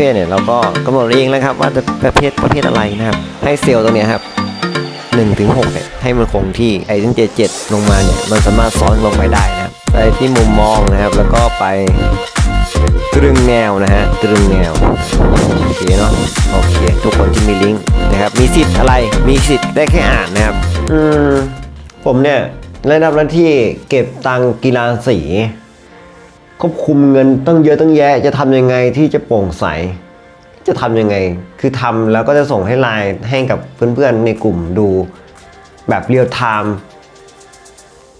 ภทเนี่ยเราก็กำหนดเองนะครับ ว่าจะประเภทประเภทอะไรนะครับ ให้เซลล์ตรงนี้ครับ1ถึง6เนี่ยให้มันคงที่ไอ้ตั้งเจ็ดเจ็ดลงมาเนี่ยมันสามารถซ้อนลงไปได้นะครับไปที่มุมมองนะครับ แล้วก็ไปตรึงแนวนะฮะตรึงแนวโอเคเนาะโอเค ทุกคนที่มีลิงก์นะครับมีสิทธิ์อะไรมีสิทธิ์ได้แค่อ่านนะครับอืมผมเนี่ยได้รับหน้าที่เก็บตังกีฬาสี ควบคุมเงินตั้งเยอะตั้งแยะ จะทำยังไงที่จะโปร่งใส จะทำยังไง คือทำแล้วก็จะส่งให้ไลน์ให้กับเพื่อนๆในกลุ่มดูแบบเรียลไทม์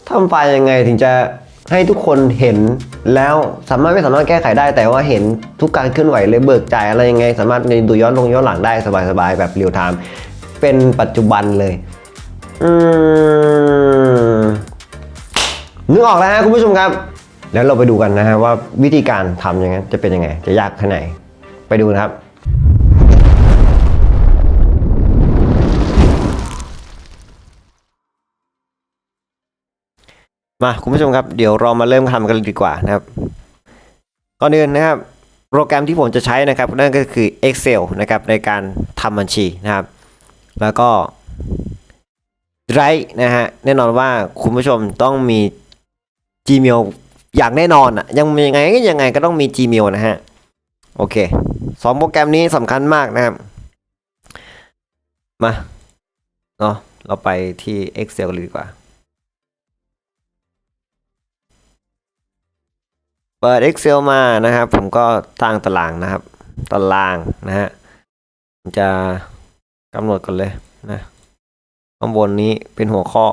ทำไฟล์ยังไงถึงจะให้ทุกคนเห็นแล้วสามารถไม่สามารถแก้ไขได้ แต่ว่าเห็นทุกการเคลื่อนไหวเลยเบิกจ่ายอะไรยังไง สามารถดูย้อนลงย้อนหลังได้สบายๆแบบเรียลไทม์เป็นปัจจุบันเลยอืมนึกออกแล้วฮะคุณผู้ชมครับ แล้วเราไปดูกันนะฮะว่าวิธีการทำยังไงจะเป็นยังไง จะยากแค่ไหน ไปดูนะครับมาคุณผู้ชมครับเดี๋ยวเรามาเริ่มทำกันเลยดีกว่านะครับก่อนอื่นนะครับ โปรแกรมที่ผมจะใช้นะครับ นั่นก็คือ Excel นะครับในการทำบัญชีนะครับ แล้วก็ Drive นะฮะแน่นอนว่าคุณผู้ชมต้องมี Gmail อย่างแน่นอนอะยังยังไงก็ยังไงก็ต้องมี Gmail นะฮะ โอเคสองโปรแกรมนี้สำคัญมากนะครับ มาเนาะเราไปที่ Excel เลยดีกว่า เปิด Excel มานะครับ ผมก็ตั้งตารางนะครับ ตารางนะฮะจะกำหนดก่อนเลยนะข้างบนนี้เป็นหัวข้อ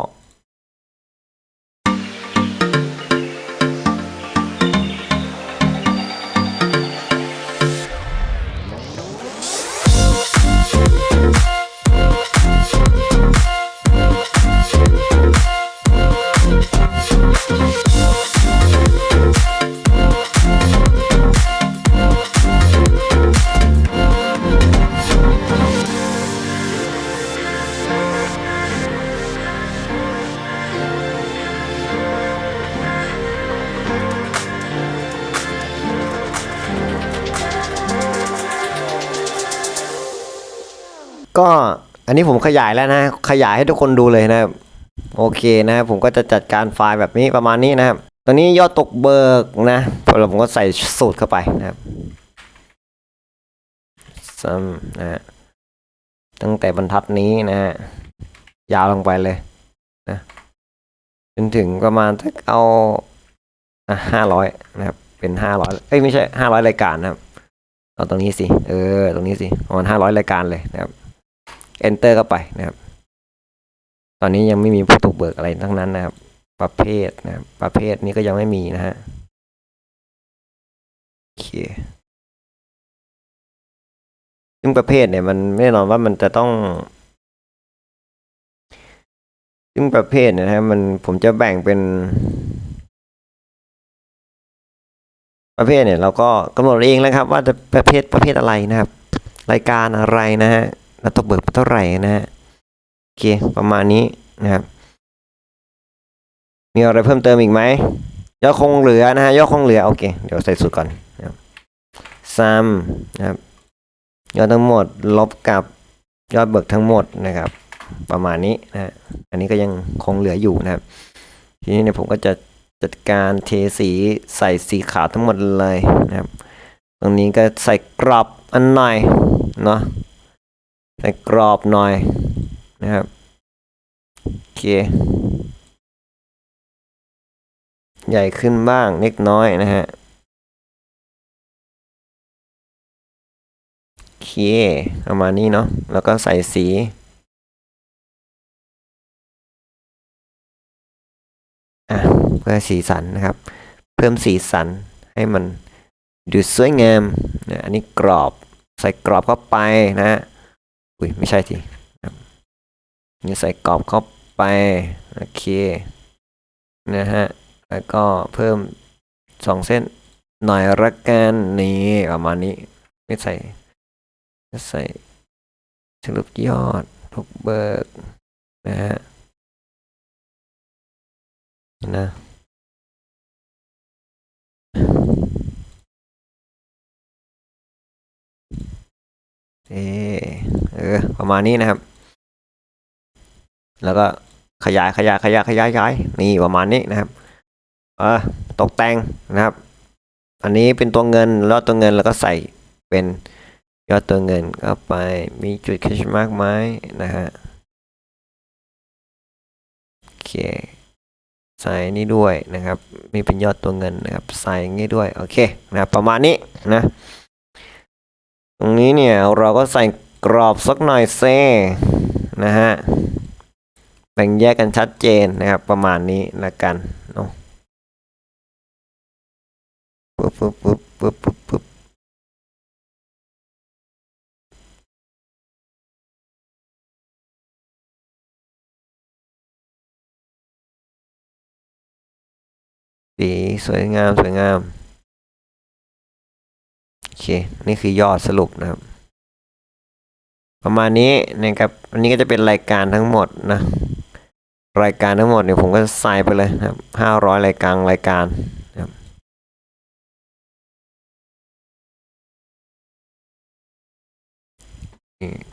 ก็อันนี้ผมขยายแล้วนะ ขยายให้ทุกคนดูเลยนะครับ โอเคนะครับผมก็จะจัดการไฟล์แบบนี้ประมาณนี้นะครับ ตอนนี้ยอดตกเบิกนะพอเราผมก็ใส่สูตรเข้าไปนะครับซ้ำนะฮะตั้งแต่บรรทัดนี้นะฮะยาวลงไปเลยนะจนถึงประมาณสักเอาอะห้าร้อยนะครับ เป็นห้าร้อยเอ้ยไม่ใช่ห้าร้อยรายการนะครับ เอาตรงนี้สิ เออ ตรงนี้สิประมาณห้าร้อยรายการเลยนะครับ enter เข้าไปนะครับ ตอนนี้ยังไม่มีผู้ถูกเบิกอะไรทั้งนั้นนะครับ ประเภทนะครับประเภทนี้ก็ยังไม่มีนะฮะโอเคซึ่งประเภทเนี่ยมันแน่นอนว่ามันจะต้อง ซึ่งประเภทนยนะฮะมันผมจะแบ่งเป็น ประเภทเนี่ย เราก็กำหนดเองแล้วครับ ว่าจะประเภทประเภทอะไรนะครับ รายการอะไรนะฮะ เราต้องเบิกเท่าไหร่นะฮะโอเคประมาณนี้นะครับ มีอะไรเพิ่มเติมอีกไหมยอดคงเหลือนะฮะยอดคงเหลือโอเค เดี๋ยวใส่สูตรก่อนนะครับซัมนะครับยอดทั้งหมดลบกับยอดเบิกทั้งหมดนะครับ ประมาณนี้นะฮะอันนี้ก็ยังคงเหลืออยู่นะครับ ทีนี้เนี่ยผมก็จะจัดการเทสีใส่สีขาวทั้งหมดเลยนะครับ ตรงนี้ก็ใส่กรอบอันหน่อยเนาะ ใส่กรอบหน่อยนะครับ โอเค ใหญ่ขึ้นบ้างเล็กน้อยนะฮะ โอเคประมาณนี้เนาะแล้วก็ใส่สีอะเพื่อสีสันนะครับ เพิ่มสีสันให้มันดูสวยงามนะอันนี้กรอบใส่กรอบเข้าไปนะฮะ อุ้ยไม่ใช่ทีนี่ใส่กรอบเข้าไป โอเค นะฮะ แล้วก็เพิ่มสองเส้นหน่อยละกันนี่ประมาณนี้ ไม่ใส่ไม่ใส่สรุปยอดทุกเบิกนะฮะนะ เออเออ ประมาณนี้นะครับ แล้วก็ขยายขยายขยายขยายขยายนี่ประมาณนี้นะครับ เออตกแต่งนะครับ อันนี้เป็นตัวเงินแล้วตัวเงินแล้วก็ใส่เป็นยอดตัวเงินเข้าไปมีจุด cash mark ไหมนะฮะโอเคใส่นี่ด้วยนะครับ มีเป็นยอดตัวเงินนะครับ ใส่งี้ด้วย โอเคนะครับประมาณนี้นะ ตรงนี้เนี่ยเราก็ใส่กรอบสักหน่อยเซนะฮะแบ่งแยกกันชัดเจนนะครับ ประมาณนี้ละกันเนาะปึ๊บปึ๊บปึ๊บปึ๊บปึ๊บปึ๊บสีสวยงามสวยงาม เค นี่คือยอดสรุปนะครับ ประมาณนี้นะครับอันนี้ก็จะเป็นรายการทั้งหมดนะ รายการทั้งหมดเนี่ยผมก็ใส่ไปเลยนะครับห้าร้อยรายการรายการนะครับ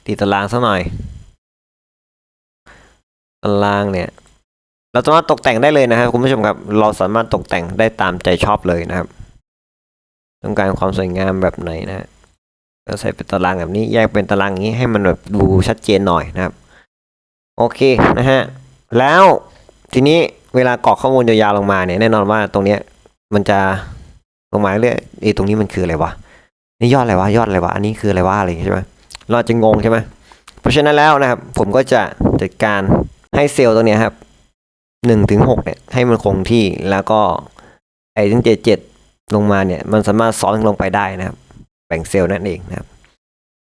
ตีตารางสักหน่อย ตารางเนี่ย เราสามารถตกแต่งได้เลยนะครับคุณผู้ชมครับ เราสามารถตกแต่งได้ตามใจชอบเลยนะครับ ต้องการความสวยงามแบบไหนนะฮะก็ใส่เป็นตารางแบบนี้แยกเป็นตารางนี้ให้มันแบบดูชัดเจนหน่อยนะครับ โอเคนะฮะแล้วทีนี้เวลากรอกข้อมูลยาวๆลงมาเนี่ยแน่นอนว่าตรงเนี้ยมันจะลงมาเรื่อยไอ้ตรงนี้มันคืออะไรวะนี่ยอดอะไรวะยอดอะไรวะอันนี้คืออะไรวะอะไรใช่ไหมเราจะงงใช่ไหมเพราะฉะนั้นแล้วนะครับ ผมก็จะจัดการให้เซลล์ตรงเนี้ยครับหนึ่งถึงหกเนี่ยให้มันคงที่แล้วก็ไอ้ถึงเจ็ดเจ็ด ลงมาเนี่ย มันสามารถซ้อนลงไปได้นะครับ แบ่งเซลล์นั่นเองนะครับ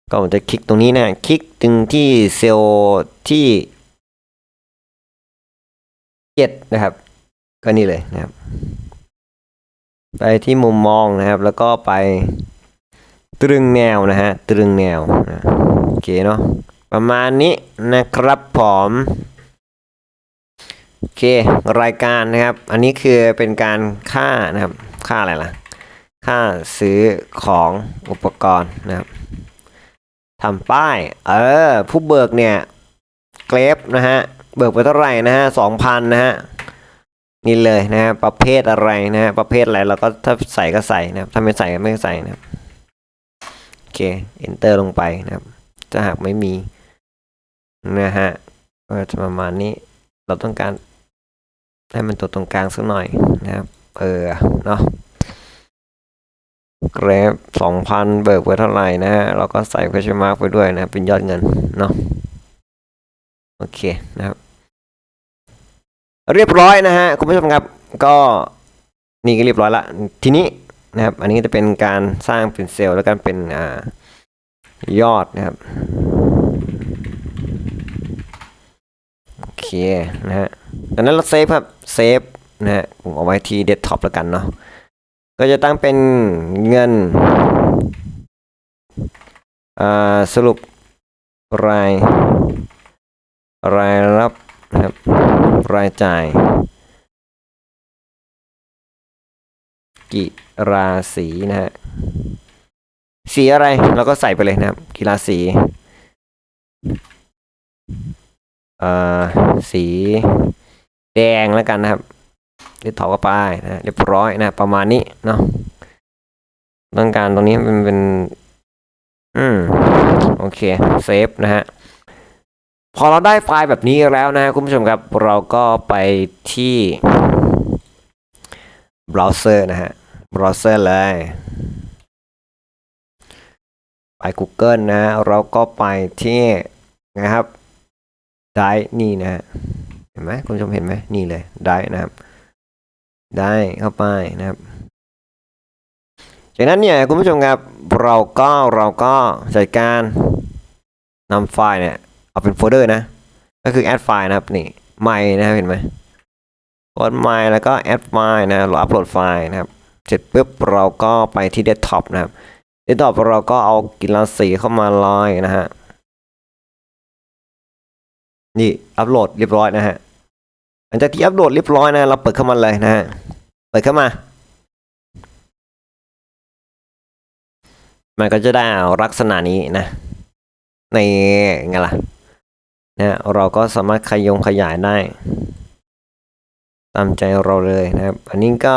ก็ผมจะคลิกตรงนี้นะคลิกถึงที่เซลล์ที่เจ็ดนะครับ ก็นี่เลยนะครับ ไปที่มุมมองนะครับ แล้วก็ไปตรึงแนวนะฮะตรึงแนวนะโอเคเนาะประมาณนี้นะครับผมโอเครายการนะครับ อันนี้คือเป็นการค่านะครับ ค่าอะไรล่ะ ค่าซื้อของอุปกรณ์นะครับทำป้าย เออ ผู้เบิกเนี่ย เกรฟนะฮะ เบิกไปเท่าไหร่นะฮะสองพันนะฮะ นี่เลยนะฮะ ประเภทอะไรนะฮะ ประเภทอะไรเราก็ถ้าใส่ก็ใส่นะครับ ถ้าไม่ใส่ก็ไม่ใส่นะครับ โอเค enter ลงไปนะครับถ้าหากไม่มีนะฮะ ก็จะประมาณนี้ เราต้องการให้มันตัวตรงกลางสักหน่อยนะครับ เออ เนาะ เกรฟสองพันเบิกไว้เท่าไหร่นะฮะเราก็ใส่ question mark ไปด้วยนะ เป็นยอดเงินเนาะโอเคนะครับ เรียบร้อยนะฮะคุณผู้ชมครับ ก็นี่ก็เรียบร้อยละ ทีนี้นะครับ อันนี้จะเป็นการสร้างเป็นเซลล์แล้วกันเป็นอ่ายอดนะครับโอเคนะฮะดังนั้นเราเซฟครับเซฟนะฮะผมเอาไว้ที่เดสก์ท็อปแล้วกันเนาะ ก็จะตั้งเป็นเงินสรุปราย รายรับนะครับรายจ่ายกิราสีนะฮะสีอะไรเราก็ใส่ไปเลยนะครับ กีฬาสีเอ่อสีแดงแล้วกันนะครับ เรียบถอก็ไปนะเรียบร้อยนะประมาณนี้เนาะต้องการตรงนี้มันเป็น อืมโอเคเซฟนะฮะพอเราได้ไฟล์แบบนี้แล้วนะคุณผู้ชมครับ เราก็ไปที่เบราว์เซอร์นะฮะเบราว์เซอร์เลยไป Google นะ เราก็ไปที่นะครับได้นี่นะฮะเห็นไหมคุณผู้ชมเห็นไหมนี่เลยได้นะครับ ได้เข้าไปนะครับ จากนั้นเนี่ยคุณผู้ชมครับเราก็เราก็จัดการนำไฟล์เนี่ยเอาเป็นโฟลเดอร์นะ ก็คือ add ไฟล์นะครับนี่ใหม่นะครับเห็นไหมกดใหม่แล้วก็ add ไฟล์นะเราอัปโหลดไฟล์นะครับ เสร็จปุ๊บเราก็ไปที่ desktop นะครับ desktop เราก็เอากีฬาสีเข้ามาลอยนะฮะนี่อัปโหลดเรียบร้อยนะฮะหลังจากที่อัปโหลดเรียบร้อยนะเราเปิดเข้ามาเลยนะฮะ ปิดเข้ามา มันก็จะได้ลักษณะนี้นะ ในไงล่ะนะเราก็สามารถขยงขยายได้ ตามใจเราเลยนะครับ อันนี้ก็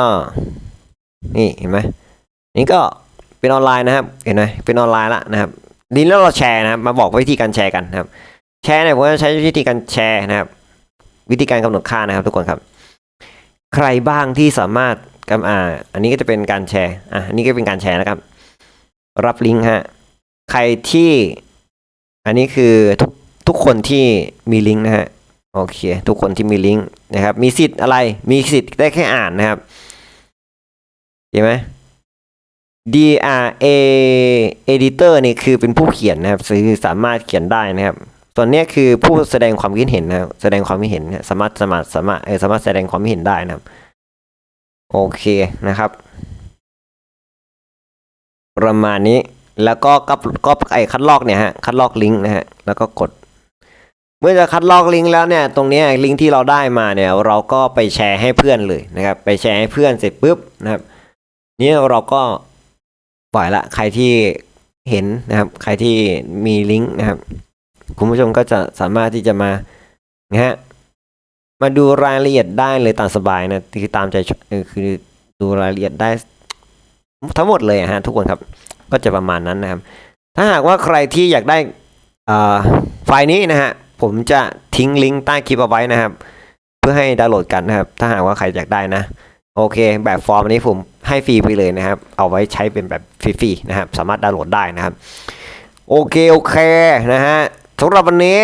นี่เห็นไหมนี่ก็เป็นออนไลน์นะครับ เห็นไหมเป็นออนไลน์ละนะครับดีแล้วเราแชร์นะครับ มาบอกวิธีการแชร์กันนะครับ แชร์เนี่ยผมจะใช้วิธีการแชร์นะครับ วิธีการกำหนดค่านะครับ ทุกคนครับ ใครบ้างที่สามารถกำอ่า อันนี้ก็จะเป็นการแชร์ อะอันนี้ก็เป็นการแชร์นะครับ รับลิงก์ฮะ ใครที่ อันนี้คือทุกทุกคนที่มีลิงก์นะฮะ โอเค ทุกคนที่มีลิงก์นะครับ มีสิทธิ์อะไร มีสิทธิ์ได้แค่อ่านนะครับเห็นไหม D R A editor นี่คือเป็นผู้เขียนนะครับ คือสามารถเขียนได้นะครับ ส่วนนี้คือผู้แสดงความคิดเห็นนะครับแสดงความคิดเห็นสามารถสามารถสามารถเออสามารถแสดงความคิดเห็นได้นะครับ โอเคนะครับ ประมาณนี้แล้วก็ก็ก็ไอคัดลอกเนี่ยฮะคัดลอกลิงก์นะฮะแล้วก็กด เมื่อจะคัดลอกลิงก์แล้วเนี่ยตรงนี้ลิงก์ที่เราได้มาเนี่ยเราก็ไปแชร์ให้เพื่อนเลยนะครับ ไปแชร์ให้เพื่อนเสร็จปุ๊บนะครับ นี่เราก็ปล่อยละใครที่เห็นนะครับ ใครที่มีลิงก์นะครับ คุณผู้ชมก็จะสามารถที่จะมานะฮะมาดูรายละเอียดได้เลยตามสบายนะคือตามใจคือดูรายละเอียดได้ทั้งหมดเลยอะฮะทุกคนครับ ก็จะประมาณนั้นนะครับ ถ้าหากว่าใครที่อยากได้ไฟล์นี้นะฮะผมจะทิ้งลิงก์ใต้คลิปเอาไว้นะครับ เพื่อให้ดาวน์โหลดกันนะครับ ถ้าหากว่าใครอยากได้นะ โอเค แบบฟอร์มนี้ผมให้ฟรีไปเลยนะครับ เอาไว้ใช้เป็นแบบฟรีๆนะครับ สามารถดาวน์โหลดได้นะครับ โอเค โอเคนะฮะ สำหรับวันนี้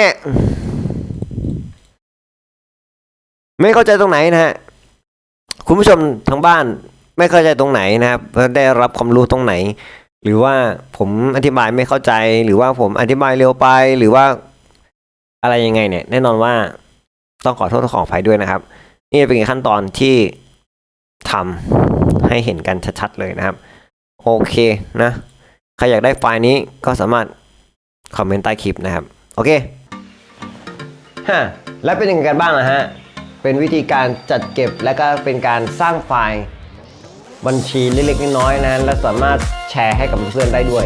ไม่เข้าใจตรงไหนนะฮะคุณผู้ชมทางบ้านไม่เข้าใจตรงไหนนะครับได้รับความรู้ตรงไหน หรือว่าผมอธิบายไม่เข้าใจ หรือว่าผมอธิบายเร็วไป หรือว่าอะไรยังไงเนี่ย แน่นอนว่าต้องขอโทษขออภัยด้วยนะครับ นี่เป็นขั้นตอนที่ทำให้เห็นกันชัดๆเลยนะครับ โอเคนะใครอยากได้ไฟล์นี้ก็สามารถคอมเมนต์ใต้คลิปนะครับ โอเคฮะแล้วเป็นยังไงกันบ้างนะฮะ เป็นวิธีการจัดเก็บและก็เป็นการสร้างไฟล์บัญชีเล็กๆน้อยๆนะและสามารถแชร์ให้กับเพื่อนได้ด้วย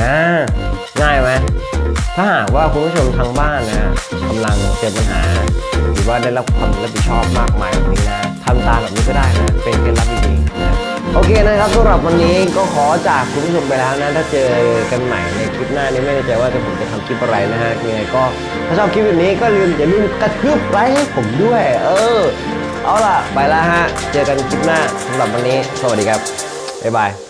อ่าง่ายไหมถ้าหากว่าคุณผู้ชมทางบ้านนะกำลังเจอปัญหา หรือว่าได้รับความรับผิดชอบมากมายแบบนี้นะทำตามแบบนี้ก็ได้นะ เป็นเคล็ดลับดีๆ โอเคนะครับสำหรับวันนี้ก็ขอจากคุณผู้ชมไปแล้วนะ ถ้าเจอกันใหม่ในคลิปหน้านี้ไม่แน่ใจว่าจะผมจะทำคลิปอะไรนะฮะยังไงก็ถ้าชอบคลิปแบบนี้ก็ลืมอย่าลืมกระทืบไลค์ให้ผมด้วย เออ เอาล่ะ ไปแล้วฮะ เจอกันคลิปหน้าสำหรับวันนี้ สวัสดีครับ บ๊ายบาย